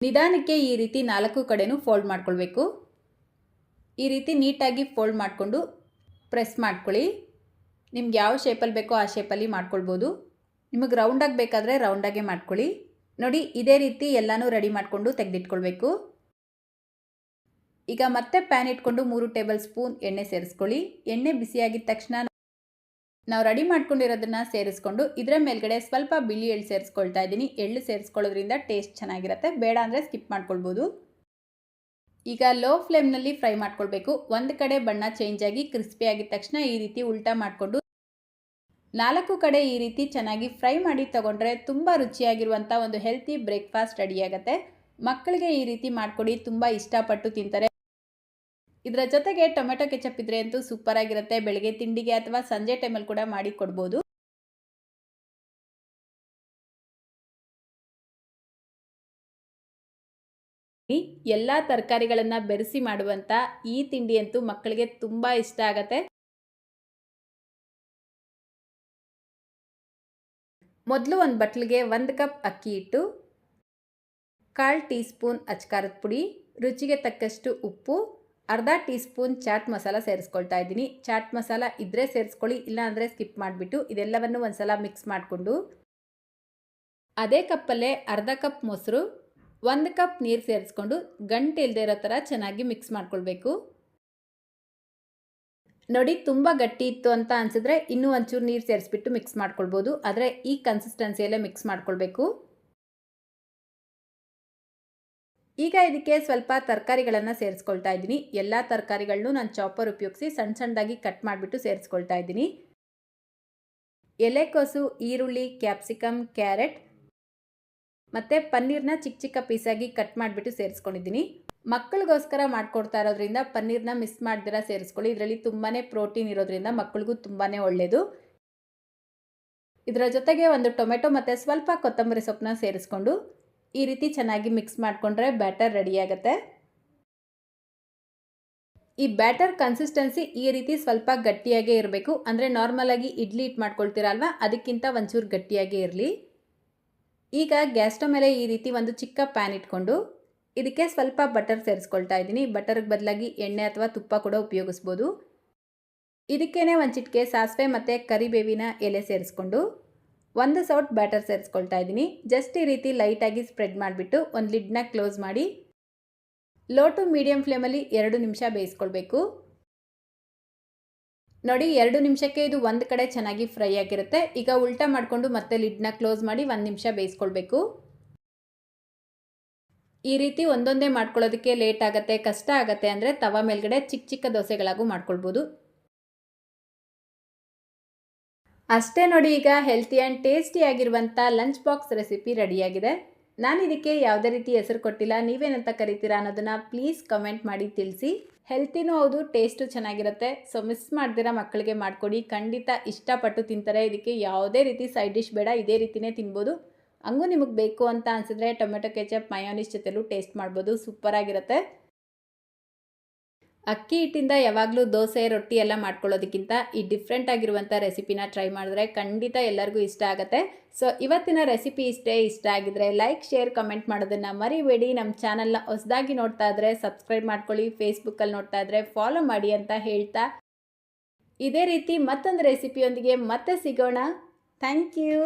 Speaker 1: ನಿಧಾನಕ್ಕೆ ಈ ರೀತಿ ನಾಲ್ಕು ಕಡೆನೂ ಫೋಲ್ಡ್ ಮಾಡ್ಕೊಳ್ಬೇಕು. ಈ ರೀತಿ ನೀಟಾಗಿ ಫೋಲ್ಡ್ ಮಾಡಿಕೊಂಡು ಪ್ರೆಸ್ ಮಾಡ್ಕೊಳ್ಳಿ. ನಿಮ್ಗೆ ಯಾವ ಶೇಪಲ್ಲಿ ಬೇಕೋ ಆ ಶೇಪಲ್ಲಿ ಮಾಡ್ಕೊಳ್ಬೋದು. ನಿಮಗೆ ರೌಂಡಾಗಿ ಬೇಕಾದರೆ ರೌಂಡಾಗೆ ಮಾಡ್ಕೊಳ್ಳಿ. ನೋಡಿ, ಇದೇ ರೀತಿ ಎಲ್ಲನೂ ರೆಡಿ ಮಾಡಿಕೊಂಡು ತೆಗೆದಿಟ್ಕೊಳ್ಬೇಕು. ಈಗ ಮತ್ತೆ ಪ್ಯಾನ್ ಇಟ್ಕೊಂಡು ಮೂರು ಟೇಬಲ್ ಸ್ಪೂನ್ ಎಣ್ಣೆ ಸೇರಿಸ್ಕೊಳ್ಳಿ. ಎಣ್ಣೆ ಬಿಸಿಯಾಗಿದ್ದ ತಕ್ಷಣ ನಾವು ರೆಡಿ ಮಾಡ್ಕೊಂಡಿರೋದನ್ನ ಸೇರಿಸ್ಕೊಂಡು ಇದರ ಮೇಲ್ಗಡೆ ಸ್ವಲ್ಪ ಬಿಳಿ ಎಳ್ಳು ಸೇರಿಸ್ಕೊಳ್ತಾ ಇದ್ದೀನಿ. ಎಳ್ಳು ಸೇರಿಸ್ಕೊಳ್ಳೋದ್ರಿಂದ ಟೇಸ್ಟ್ ಚೆನ್ನಾಗಿರುತ್ತೆ. ಬೇಡ ಅಂದರೆ ಸ್ಕಿಪ್ ಮಾಡ್ಕೊಳ್ಬೋದು. ಈಗ ಲೋ ಫ್ಲೇಮ್ನಲ್ಲಿ ಫ್ರೈ ಮಾಡ್ಕೊಳ್ಬೇಕು. ಒಂದು ಕಡೆ ಬಣ್ಣ ಚೇಂಜ್ ಆಗಿ ಕ್ರಿಸ್ಪಿ ಆಗಿದ ತಕ್ಷಣ ಈ ರೀತಿ ಉಲ್ಟಾ ಮಾಡಿಕೊಂಡು ನಾಲ್ಕು ಕಡೆ ಈ ರೀತಿ ಚೆನ್ನಾಗಿ ಫ್ರೈ ಮಾಡಿ ತಗೊಂಡ್ರೆ ತುಂಬ ರುಚಿಯಾಗಿರುವಂಥ ಒಂದು ಹೆಲ್ತಿ ಬ್ರೇಕ್ಫಾಸ್ಟ್ ರೆಡಿಯಾಗತ್ತೆ ಮಕ್ಕಳಿಗೆ ಈ ರೀತಿ ಮಾಡಿಕೊಡಿ, ತುಂಬ ಇಷ್ಟಪಟ್ಟು ತಿಂತಾರೆ. ಇದರ ಜೊತೆಗೆ ಟೊಮೆಟೊ ಕೆಚಪ್ ಇದ್ರೆ ಅಂತೂ ಸೂಪರ್ ಆಗಿರುತ್ತೆ. ಬೆಳಗ್ಗೆ ತಿಂಡಿಗೆ ಅಥವಾ ಸಂಜೆ ಟೈಮಲ್ಲಿ ಕೂಡ ಮಾಡಿ ಕೊಡ್ಬೋದು. ಎಲ್ಲ ತರಕಾರಿಗಳನ್ನು ಬೆರೆಸಿ ಮಾಡುವಂಥ ಈ ತಿಂಡಿ ಅಂತೂ ಮಕ್ಕಳಿಗೆ ತುಂಬ ಇಷ್ಟ ಆಗತ್ತೆ. ಮೊದಲು ಒಂದು ಬಟ್ಲಿಗೆ ಒಂದು ಕಪ್ ಅಕ್ಕಿ ಇಟ್ಟು, ಕಾಲು ಟೀ ಸ್ಪೂನ್ ಅಚ್ಕಾರದ ಪುಡಿ, ರುಚಿಗೆ ತಕ್ಕಷ್ಟು ಉಪ್ಪು, ಅರ್ಧ ಟೀ ಸ್ಪೂನ್ ಚಾಟ್ ಮಸಾಲ ಸೇರಿಸ್ಕೊಳ್ತಾ ಇದ್ದೀನಿ. ಚಾಟ್ ಮಸಾಲ ಇದ್ರೆ ಸೇರಿಸ್ಕೊಳ್ಳಿ ಇಲ್ಲ ಅಂದರೆ ಸ್ಕಿಪ್ ಮಾಡಿಬಿಟ್ಟು ಇದೆಲ್ಲವನ್ನು ಒಂದು ಸಲ ಮಿಕ್ಸ್ ಮಾಡಿಕೊಂಡು, ಅದೇ ಕಪ್ಪಲ್ಲೇ ಅರ್ಧ ಕಪ್ ಮೊಸರು ಒಂದು ಕಪ್ ನೀರು ಸೇರಿಸ್ಕೊಂಡು ಗಂಟೆ ಇಲ್ಲದೆ ಇರೋ ಥರ ಚೆನ್ನಾಗಿ ಮಿಕ್ಸ್ ಮಾಡ್ಕೊಳ್ಬೇಕು. ನೋಡಿ, ತುಂಬ ಗಟ್ಟಿ ಇತ್ತು ಅಂತ ಅನಿಸಿದ್ರೆ ಇನ್ನೂ ಒಂಚೂರು ನೀರು ಸೇರಿಸ್ಬಿಟ್ಟು ಮಿಕ್ಸ್ ಮಾಡ್ಕೊಳ್ಬೋದು. ಆದರೆ ಈ ಕನ್ಸಿಸ್ಟೆನ್ಸಿಯಲ್ಲೇ ಮಿಕ್ಸ್ ಮಾಡ್ಕೊಳ್ಬೇಕು. ಈಗ ಇದಕ್ಕೆ ಸ್ವಲ್ಪ ತರಕಾರಿಗಳನ್ನು ಸೇರಿಸ್ಕೊಳ್ತಾ ಇದ್ದೀನಿ. ಎಲ್ಲ ತರಕಾರಿಗಳನ್ನು ನಾನು ಚಾಪರ್ ಉಪಯೋಗಿಸಿ ಸಣ್ಣ ಸಣ್ಣದಾಗಿ ಕಟ್ ಮಾಡಿಬಿಟ್ಟು ಸೇರಿಸ್ಕೊಳ್ತಾ ಇದ್ದೀನಿ. ಎಲೆಕೋಸು, ಈರುಳ್ಳಿ, ಕ್ಯಾಪ್ಸಿಕಮ್, ಕ್ಯಾರೆಟ್ ಮತ್ತು ಪನ್ನೀರ್ನ ಚಿಕ್ಕ ಚಿಕ್ಕ ಪೀಸಾಗಿ ಕಟ್ ಮಾಡಿಬಿಟ್ಟು ಸೇರಿಸ್ಕೊಂಡಿದ್ದೀನಿ. ಮಕ್ಕಳಿಗೋಸ್ಕರ ಮಾಡ್ಕೊಡ್ತಾ ಇರೋದ್ರಿಂದ ಪನ್ನೀರ್ನ ಮಿಸ್ ಮಾಡ್ದಿರ ಸೇರಿಸ್ಕೊಳ್ಳಿ. ಇದರಲ್ಲಿ ತುಂಬಾ ಪ್ರೋಟೀನ್ ಇರೋದ್ರಿಂದ ಮಕ್ಕಳಿಗೂ ತುಂಬಾ ಒಳ್ಳೆಯದು ಇದರ ಜೊತೆಗೆ ಒಂದು ಟೊಮೆಟೊ ಮತ್ತು ಸ್ವಲ್ಪ ಕೊತ್ತಂಬರಿ ಸೊಪ್ಪನ್ನ ಸೇರಿಸ್ಕೊಂಡು ಈ ರೀತಿ ಚೆನ್ನಾಗಿ ಮಿಕ್ಸ್ ಮಾಡಿಕೊಂಡ್ರೆ ಬ್ಯಾಟರ್ ರೆಡಿಯಾಗುತ್ತೆ ಈ ಬ್ಯಾಟರ್ ಕನ್ಸಿಸ್ಟೆನ್ಸಿ ಈ ರೀತಿ ಸ್ವಲ್ಪ ಗಟ್ಟಿಯಾಗೇ ಇರಬೇಕು. ಅಂದರೆ ನಾರ್ಮಲಾಗಿ ಇಡ್ಲಿ ಇಟ್ಟು ಮಾಡ್ಕೊಳ್ತೀರಲ್ವ? ಅದಕ್ಕಿಂತ ಒಂಚೂರು ಗಟ್ಟಿಯಾಗೇ ಇರಲಿ. ಈಗ ಗ್ಯಾಸ್ ಸ್ಟವ್ ಮೇಲೆ ಈ ರೀತಿ ಒಂದು ಚಿಕ್ಕ ಪ್ಯಾನ್ ಇಟ್ಕೊಂಡು ಇದಕ್ಕೆ ಸ್ವಲ್ಪ ಬಟರ್ ಸೇರಿಸ್ಕೊಳ್ತಾ ಇದ್ದೀನಿ. ಬಟರ್ಗೆ ಬದಲಾಗಿ ಎಣ್ಣೆ ಅಥವಾ ತುಪ್ಪ ಕೂಡ ಉಪಯೋಗಿಸ್ಬೋದು. ಇದಕ್ಕೇನೆ ಒಂದು ಚಿಟಿಕೆ ಸಾಸಿವೆ ಮತ್ತು ಕರಿಬೇವಿನ ಎಲೆ ಸೇರಿಸ್ಕೊಂಡು ಒಂದು ಸೌಟ್ ಬ್ಯಾಟರ್ ಸೇರಿಸ್ಕೊಳ್ತಾ ಇದ್ದೀನಿ. ಜಸ್ಟ್ ಈ ರೀತಿ ಲೈಟಾಗಿ ಸ್ಪ್ರೆಡ್ ಮಾಡಿಬಿಟ್ಟು ಒಂದು ಲಿಡ್ನ ಕ್ಲೋಸ್ ಮಾಡಿ ಲೋ ಟು ಮೀಡಿಯಮ್ ಫ್ಲೇಮಲ್ಲಿ ಎರಡು ನಿಮಿಷ ಬೇಯಿಸ್ಕೊಳ್ಬೇಕು. ನೋಡಿ, ಎರಡು ನಿಮಿಷಕ್ಕೆ ಇದು ಒಂದು ಕಡೆ ಚೆನ್ನಾಗಿ ಫ್ರೈ ಆಗಿರುತ್ತೆ. ಈಗ ಉಲ್ಟಾ ಮಾಡಿಕೊಂಡು ಮತ್ತೆ ಲಿಡ್ನ ಕ್ಲೋಸ್ ಮಾಡಿ ಒಂದು ನಿಮಿಷ ಬೇಯಿಸ್ಕೊಳ್ಬೇಕು. ಈ ರೀತಿ ಒಂದೊಂದೇ ಮಾಡ್ಕೊಳ್ಳೋದಕ್ಕೆ ಲೇಟ್ ಆಗುತ್ತೆ, ಕಷ್ಟ ಆಗುತ್ತೆ ಅಂದರೆ ತವ ಮೇಲ್ಗಡೆ ಚಿಕ್ಕ ಚಿಕ್ಕ ದೋಸೆಗಳಾಗೂ ಮಾಡ್ಕೊಳ್ಬೋದು. ಅಷ್ಟೇ ನೋಡಿ, ಈಗ ಹೆಲ್ತಿ ಆ್ಯಂಡ್ ಟೇಸ್ಟಿ ಆಗಿರುವಂಥ ಲಂಚ್ ಬಾಕ್ಸ್ ರೆಸಿಪಿ ರೆಡಿಯಾಗಿದೆ ನಾನು ಇದಕ್ಕೆ ಯಾವುದೇ ರೀತಿ ಹೆಸರು ಕೊಟ್ಟಿಲ್ಲ, ನೀವೇನಂತ ಕರಿತೀರಾ ಅನ್ನೋದನ್ನು ಪ್ಲೀಸ್ ಕಮೆಂಟ್ ಮಾಡಿ ತಿಳಿಸಿ. ಹೆಲ್ತಿನೂ ಹೌದು, ಟೇಸ್ಟು ಚೆನ್ನಾಗಿರುತ್ತೆ. ಸೊ ಮಿಸ್ ಮಾಡ್ದಿರ ಮಕ್ಕಳಿಗೆ ಮಾಡಿಕೊಡಿ. ಖಂಡಿತ ಇಷ್ಟಪಟ್ಟು ತಿಂತಾರೆ. ಇದಕ್ಕೆ ಯಾವುದೇ ರೀತಿ ಸೈಡ್ ಡಿಶ್ ಬೇಡ. ಇದೇ ರೀತಿಯೇ ತಿನ್ಬೋದು. ಹಂಗೂ ನಿಮಗೆ ಬೇಕು ಅಂತ ಅನಿಸಿದ್ರೆ ಟೊಮೆಟೊ ಕೆಚಪ್ ಮಯೋನಿಸ್ ಜೊತೆಲೂ ಟೇಸ್ಟ್ ಮಾಡ್ಬೋದು. ಸೂಪರಾಗಿರುತ್ತೆ. ಅಕ್ಕಿ ಹಿಟ್ಟಿಂದ ಯಾವಾಗಲೂ ದೋಸೆ, ರೊಟ್ಟಿ ಎಲ್ಲ ಮಾಡ್ಕೊಳ್ಳೋದಕ್ಕಿಂತ ಈ ಡಿಫ್ರೆಂಟ್ ಆಗಿರುವಂಥ ರೆಸಿಪಿನ ಟ್ರೈ ಮಾಡಿದ್ರೆ ಖಂಡಿತ ಎಲ್ಲರಿಗೂ ಇಷ್ಟ ಆಗುತ್ತೆ. ಸೊ ಇವತ್ತಿನ ರೆಸಿಪಿ ಇಷ್ಟೇ ಇಷ್ಟ ಆಗಿದ್ರೆ ಲೈಕ್ ಶೇರ್ ಕಮೆಂಟ್ ಮಾಡೋದನ್ನು ಮರಿಬೇಡಿ. ನಮ್ಮ ಚಾನಲ್ನ ಹೊಸದಾಗಿ ನೋಡ್ತಾ ಇದ್ರೆ ಸಬ್ಸ್ಕ್ರೈಬ್ ಮಾಡ್ಕೊಳ್ಳಿ. ಫೇಸ್ಬುಕ್ಕಲ್ಲಿ ನೋಡ್ತಾ ಇದ್ರೆ ಫಾಲೋ ಮಾಡಿ ಅಂತ ಹೇಳ್ತಾ. ಇದೇ ರೀತಿ ಮತ್ತೊಂದು ರೆಸಿಪಿಯೊಂದಿಗೆ ಮತ್ತೆ ಸಿಗೋಣ. Thank you